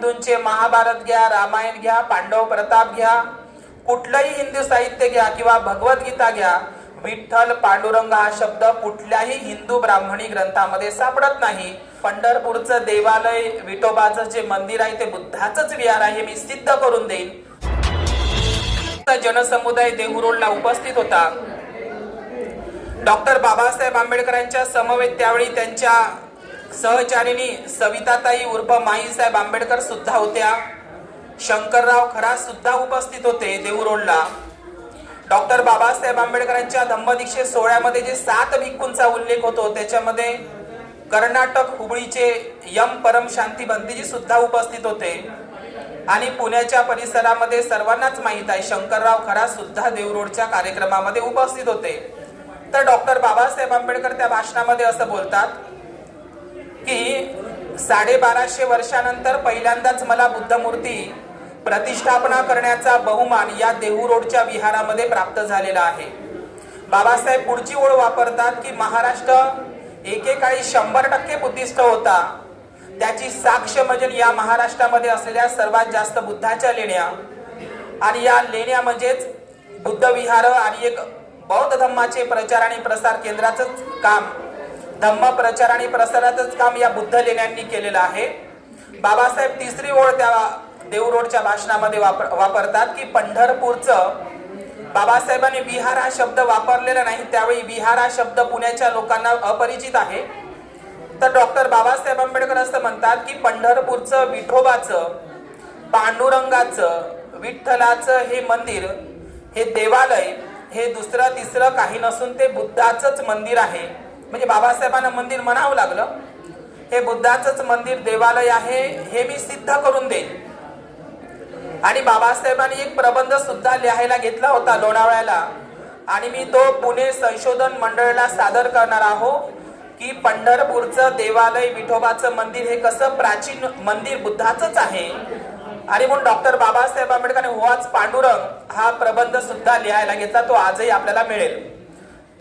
हिंदूंचे महाभारत घ्या रामायण घ्या पांडव प्रताप घ्या कुठलंही हिंदू साहित्य घ्या किंवा भगवद्गीता घ्या विठ्ठल पांडुरंग हा शब्द कुठल्याही हिंदू ब्राह्मणी ग्रंथामध्ये सापडत नाही. पंढरपूरचं देवालय विठोबाचं जे मंदिर आहे ते बुद्धाचंच विहार आहे मी सिद्ध करून देईन. जनसमुदाय देहुरोडला उपस्थित होता. डॉक्टर बाबासाहेब आंबेडकरांच्या समवेत त्यावेळी त्यांच्या सहचारिणी सविताताई उर्फ माईसाहेब आंबेडकर सुद्धा होत्या. शंकरराव खरा सुद्धा उपस्थित होते देहुरोडला डॉक्टर बाबासाहेब आंबेडकरांच्या धम्मदीक्षे सोहळ्यामध्ये जे सात भिक्खूंचा उल्लेख होतो त्याच्यामध्ये कर्नाटक हुबळीचे यम परम शांती बंदीजी सुद्धा उपस्थित होते. आणि पुण्याच्या परिसरामध्ये सर्वांनाच माहीत आहे शंकरराव खरा सुद्धा देवरोडच्या कार्यक्रमामध्ये उपस्थित होते. तर डॉक्टर बाबासाहेब आंबेडकर त्या भाषणामध्ये असं बोलतात की साडेबाराशे वर्षानंतर पहिल्यांदाच मला बुद्धमूर्ती प्रतिष्ठापना करण्याचा बहुमान या देहू रोडच्या विहारामध्ये प्राप्त झालेला आहे. बाबासाहेब पुढची ओळ वापरतात की महाराष्ट्र एकेकाळी शंभर टक्के बुद्धिस्ट होता. त्याची साक्ष म्हणजे या महाराष्ट्रामध्ये असलेल्या सर्वात जास्त बुद्धाच्या लेण्या आणि या लेण्या म्हणजेच बुद्ध विहार आणि एक बौद्ध धम्माचे प्रचार आणि प्रसार केंद्राचंच काम धम्म प्रचार आणि प्रसाराचंच काम या बुद्ध लेण्यांनी केलेलं आहे. बाबासाहेब तिसरी ओळ त्या देवरोडच्या भाषणामध्ये वापर वापरतात की पंढरपूरचं बाबासाहेबांनी विहार हा शब्द वापरलेला नाही त्यावेळी विहार हा शब्द पुण्याच्या लोकांना अपरिचित आहे. तर डॉक्टर बाबासाहेब आंबेडकर असं म्हणतात की पंढरपूरचं विठोबाचं पांडुरंगाचं विठ्ठलाचं हे मंदिर हे देवालय हे दुसरं तिसरं काही नसून ते बुद्धाचंच मंदिर आहे. म्हणजे बाबासाहेबांना मंदिर म्हणावं लागलं. हे बुद्धाचंच मंदिर देवालय आहे हे मी सिद्ध करून देईन. आणि बाबासाहेबांनी एक प्रबंध सुद्धा लिहायला घेतला होता लोणावळ्याला. आणि मी तो पुणे संशोधन मंडळाला सादर करणार आहो की पंढरपूरचं देवालय विठोबाचं मंदिर हे कसं प्राचीन मंदिर बुद्धाचंच आहे. आणि म्हणून डॉक्टर बाबासाहेब आंबेडकरांनी होवाच पांडुरंग हा प्रबंध सुद्धा लिहायला घेतला तो आजही आपल्याला मिळेल.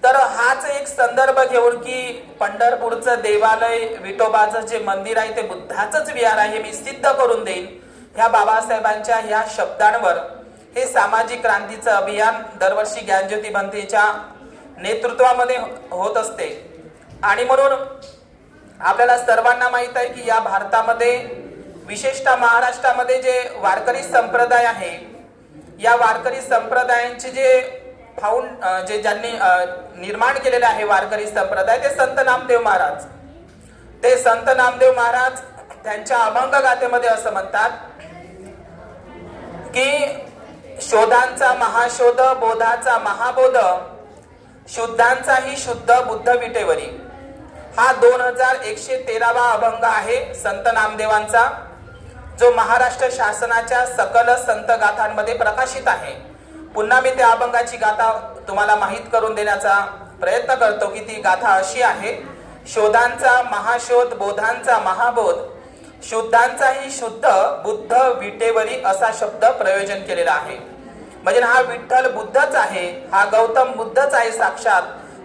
तर हाच एक संदर्भ घेऊन की पंढरपूरचं देवालय विठोबाचं जे मंदिर आहे ते बुद्धाचंच विहार आहे मी सिद्ध करून देईन. ह्या बाबासाहेबांच्या ह्या शब्दांवर हे सामाजिक क्रांतीचं अभियान दरवर्षी ज्ञानज्योती बंतीच्या नेतृत्वामध्ये हो-, होत असते. आणि म्हणून आपल्याला सर्वांना माहीत आहे की या भारतामध्ये विशेषतः महाराष्ट्रामध्ये जे वारकरी संप्रदाय आहे या वारकरी संप्रदायांचे जे फाऊन जे ज्यांनी निर्माण केलेले आहे वारकरी संप्रदाय ते संत नामदेव महाराज. ते संत नामदेव महाराज त्यांच्या अभंग गाथेमध्ये असं म्हणतात की शोधांचा महाशोध बोधाचा महाबोध शुद्धांचाही शुद्ध बुद्ध विटेवरी. हा दोन हजार एकशे तेरावा अभंग आहे संत नामदेवांचा जो महाराष्ट्र शासनाच्या सकल संत गाथांमध्ये प्रकाशित आहे. पुन्हा मी त्या अभंगाची गाथा तुम्हाला माहीत करून देण्याचा प्रयत्न करतो की ती गाथा अशी आहे. शोधांचा महाशोध बोधांचा महाबोध शुद्धांचाही शुद्ध बुद्ध विटेवरी असा शब्द प्रयोजन केलेला आहे. म्हणजे हा विठ्ठल बुद्धच आहे हा गौतम बुद्धच आहे साक्षात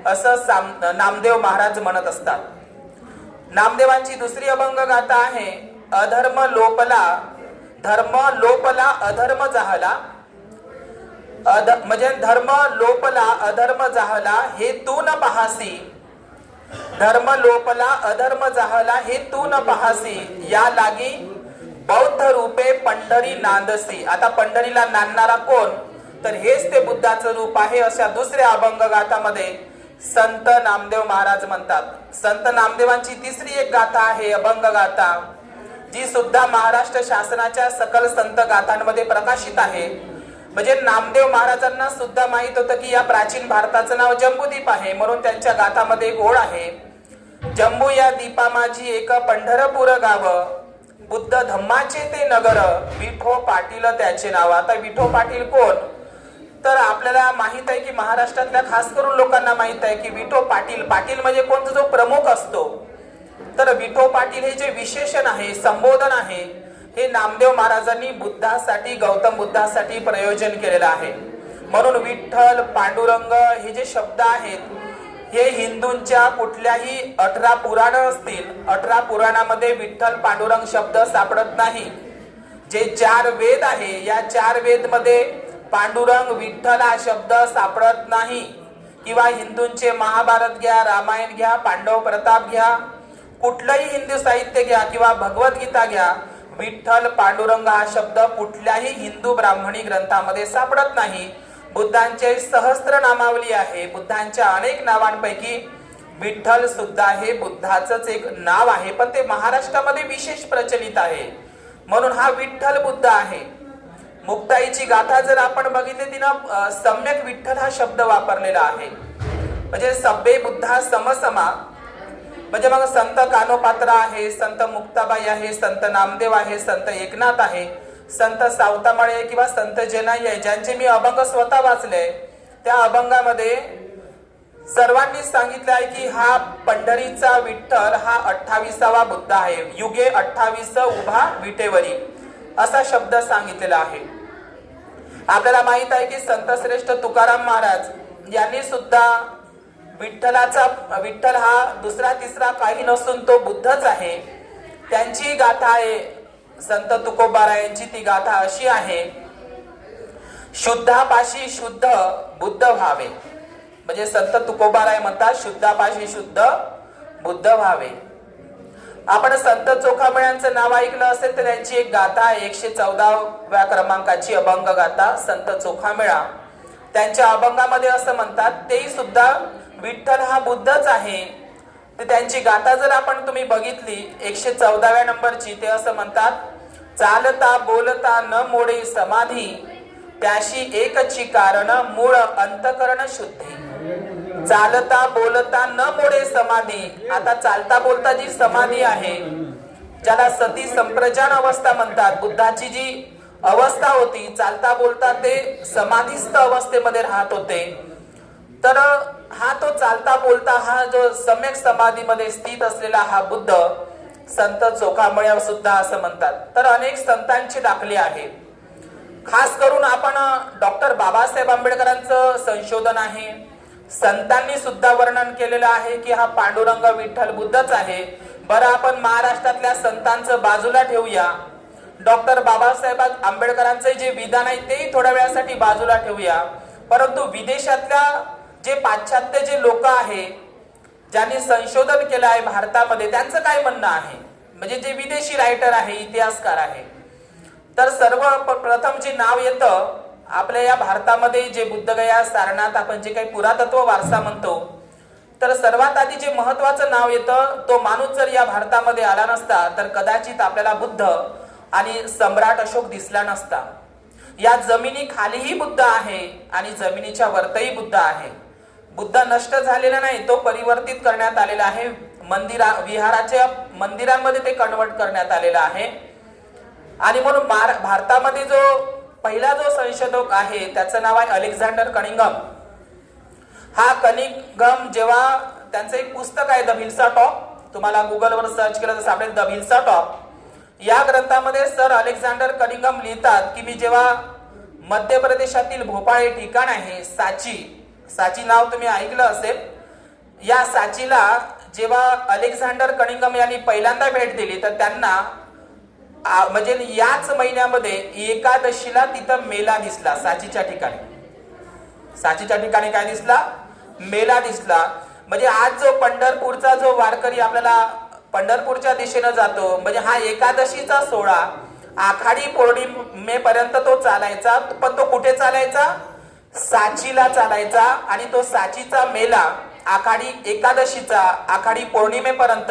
असं साम- नामदेव महाराज म्हणत असतात. नामदेवांची दुसरी अभंग गाथा आहे अधर्म लोपला धर्म लोपला अधर्म जाहला म्हणजे धर्म लोपला अधर्म जाहला हे तू न पहासी. धर्म लोपला अधर्म जाहला हे तू न पहासी. या लागी बौद्ध रूपे पंढरी नांदसी. आता पंढरीला नांदणारा कोण? तर हेच ते बुद्धाचं रूप आहे अशा दुसऱ्या अभंग गाथामध्ये संत नामदेव महाराज म्हणतात. संत नामदेवांची तिसरी एक गाथा आहे अभंग गाथा जी सुद्धा महाराष्ट्र शासनाच्या सकल संत गाथांमध्ये प्रकाशित आहे. म्हणजे नामदेव महाराजांना सुद्धा माहीत होतं की या प्राचीन भारताचं नाव जम्बूदीप आहे. म्हणून त्यांच्या गाथामध्ये एक ओळ आहे. जम्बू या दीपा माझी एक पंढरपूर गाव बुद्ध धम्माचे ते नगर विठो पाटील त्याचे नाव. आता विठो पाटील कोण? तर आपल्याला माहीत आहे की महाराष्ट्रातल्या खास करून लोकांना माहीत आहे की विठो पाटील पाटील म्हणजे कोणता जो प्रमुख असतो? तर विठो पाटील हे जे विशेषण आहे संबोधन आहे हे नामदेव महाराजांनी बुद्धासाठी गौतम बुद्धासाठी प्रयोजन केलेलं आहे. म्हणून विठ्ठल पांडुरंग हे जे शब्द आहेत हे हिंदूंच्या कुठल्याही अठरा पुराण असतील अठरा पुराणामध्ये विठ्ठल पांडुरंग शब्द सापडत नाही. जे चार वेद आहे या चार वेदमध्ये पांडुरंग विठ्ठल हा शब्द सापडत नाही. किंवा हिंदूंचे महाभारत घ्या रामायण घ्या पांडव प्रताप घ्या कुठलंही हिंदू साहित्य घ्या किंवा भगवद्गीता घ्या विठ्ठल पांडुरंग हा शब्द कुठल्याही हिंदू ब्राह्मणी ग्रंथामध्ये सापडत नाही. बुद्धांचे सहस्त्र नामावली आहे. बुद्धांच्या अनेक नावांपैकी विठ्ठल सुद्धा हे बुद्धाचंच एक नाव आहे पण ते महाराष्ट्रामध्ये विशेष प्रचलित आहे. म्हणून हा विठ्ठल बुद्ध आहे. मुक्ताईची गाथा जर आपण बघितली तिनं सम्यक विठ्ठल हा शब्द वापरलेला आहे. म्हणजे सब्बे बुद्धा समसमा म्हणजे मग संत कानोपात्रा आहे संत मुक्ताबाई आहे संत नामदेव आहे संत एकनाथ आहे संत सावतामाळे किंवा संत जेनाई आहे ज्यांचे मी अभंग स्वतः वाचले त्या अभंगामध्ये सर्वांनी सांगितलं आहे की हा पंढरीचा विठ्ठल हा अठ्ठावीसावा बुद्ध आहे. युगे अठ्ठावीस उभा विटेवरी. असा शब्द सांगितलेला आहे. आपल्याला माहीत आहे की संत श्रेष्ठ तुकाराम महाराज यांनी सुद्धा विठ्ठलाचा विठ्ठल हा दुसरा तिसरा काही नसून तो बुद्धच आहे. त्यांची गाथा आहे संत तुकोबारायांची ती गाथा अशी आहे शुद्धापाशी शुद्ध बुद्ध व्हावे. म्हणजे संत तुकोबाराय म्हणतात शुद्धापाशी शुद्ध बुद्ध व्हावे. आपण संत चोखामळ्यांचं नाव ऐकलं असेल तर त्यांची एक गाथा एकशे चौदाव्या क्रमांकाची अभंग गाथा संत चोखामेळा. त्यांच्या अभंगामध्ये असं म्हणतात तेही सुद्धा विठ्ठल हा बुद्धच आहे. तर त्यांची गाथा जर आपण तुम्ही बघितली एकशे चौदाव्या नंबरची ते असं म्हणतात चालता बोलता न मोडे समाधी त्याशी एकची कारण मूळ अंतकरण शुद्धी. चालता बोलता न मोडे समाधी आता चालता बोलता जी समाधी आहे ज्याला सती संप्रजान अवस्था म्हणतात. बुद्धाची जी अवस्था होती चालता बोलता ते समाधीस्थ अवस्थेमध्ये राहत होते. तर हा तो चालता बोलता हा जो सम्यक समाधीमध्ये स्थित असलेला हा बुद्ध संत चोखामळ्या सुद्धा असं म्हणतात. तर अनेक संतांची दाखले आहे खास करून आपण डॉक्टर बाबासाहेब आंबेडकरांचं संशोधन आहे. संतांनी सुद्धा वर्णन केलेलं आहे की हा पांडुरंग विठ्ठल बुद्धच आहे. बरं आपण महाराष्ट्रातल्या संतांचं बाजूला ठेवूया. डॉक्टर बाबासाहेब आंबेडकरांचे जे विधान आहे तेही थोड्या वेळासाठी बाजूला ठेवूया. परंतु विदेशातल्या जे पाश्चात्य जे लोक आहे ज्यांनी संशोधन केलं आहे भारतामध्ये त्यांचं काय म्हणणं आहे? म्हणजे जे विदेशी रायटर आहे इतिहासकार आहे तर सर्व प्रथम जे नाव येतं आपल्या या भारतामध्ये जे बुद्धगया सारनाथ आपण जे काही पुरातत्व वारसा म्हणतो तर सर्वात आधी जे महत्वाचं नाव येतं तो माणूस जर या भारतामध्ये आला नसता तर कदाचित आपल्याला बुद्ध आणि सम्राट अशोक दिसला नसता. या जमिनी खालीही बुद्ध आहे आणि जमिनीच्या वरतही बुद्ध आहे. बुद्ध नष्ट झालेला नाही तो परिवर्तित करण्यात आलेला आहे. मंदिरा विहाराच्या मंदिरांमध्ये ते कन्वर्ट करण्यात आलेला आहे. आणि म्हणून भारतामध्ये जो पहिला जो संशोधक आहे त्याचं नाव आहे अलेक्झांडर कनिंगम हा कनिंगम जेव्हा त्यांचं एक पुस्तक आहे द व्हिल्सा टॉप तुम्हाला गुगलवर सर्च केलं तर सापडेल द व्हिल्सा टॉप. या ग्रंथामध्ये सर अलेक्झांडर कनिंगम लिहितात की मी जेव्हा मध्य प्रदेशातील भोपाळ हे ठिकाण आहे साची साची नाव तुम्ही ऐकलं असेल. या साचीला जेव्हा अलेक्झांडर कणिंगम यांनी पहिल्यांदा भेट दिली तर त्यांना म्हणजे याच महिन्यामध्ये एकादशीला तिथं मेला दिसला साचीच्या ठिकाणी. साचीच्या ठिकाणी काय दिसला? मेला दिसला. म्हणजे आज जो पंढरपूरचा जो वारकरी आपल्याला पंढरपूरच्या दिशेनं जातो म्हणजे हा एकादशीचा सोहळा आखाडी पौर्णिमेपर्यंत तो चालायचा पण तो कुठे चालायचा? साचीला चालायचा आणि तो साचीचा मेला आखाडी एकादशीचा आखाडी पौर्णिमेपर्यंत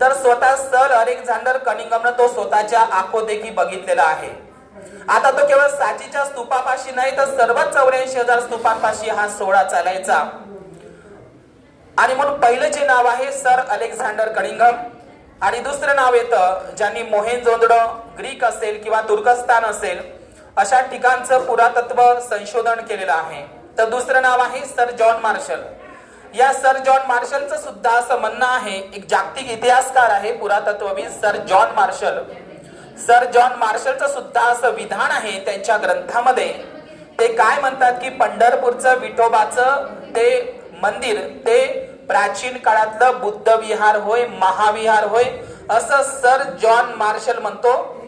तर स्वतः सर अलेक्झांडर कनिंगमनं तो स्वतःच्या आखोदेखी बघितलेला आहे. आता तो केवळ साचीच्या स्तूपापाशी नाही तर सर्व चौऱ्याऐंशी हजार स्तूपांपाशी हा सोहळा चालायचा. आणि म्हणून पहिलं जे नाव आहे सर अलेक्झांडर कनिंगम आणि दुसरं नाव येतं ज्यांनी मोहेंजोदडो ग्रीक असेल किंवा तुर्कस्तान असेल अशा ठिकाणचं पुरातत्व संशोधन केलेलं आहे. तर दुसरं नाव आहे सर जॉन मार्शल. या सर जॉन मार्शलचं सुद्धा असं म्हणणं आहे एक जागतिक इतिहासकार आहे पुरातत्वविद sir John Marshall. Sir John मार्शलचं सुद्धा असं विधान आहे त्यांच्या ग्रंथामध्ये. ते काय म्हणतात की पंढरपूरचं विठोबाचं ते मंदिर ते प्राचीन काळातलं बुद्ध विहार होय महाविहार होय असं सर जॉन मार्शल म्हणतो.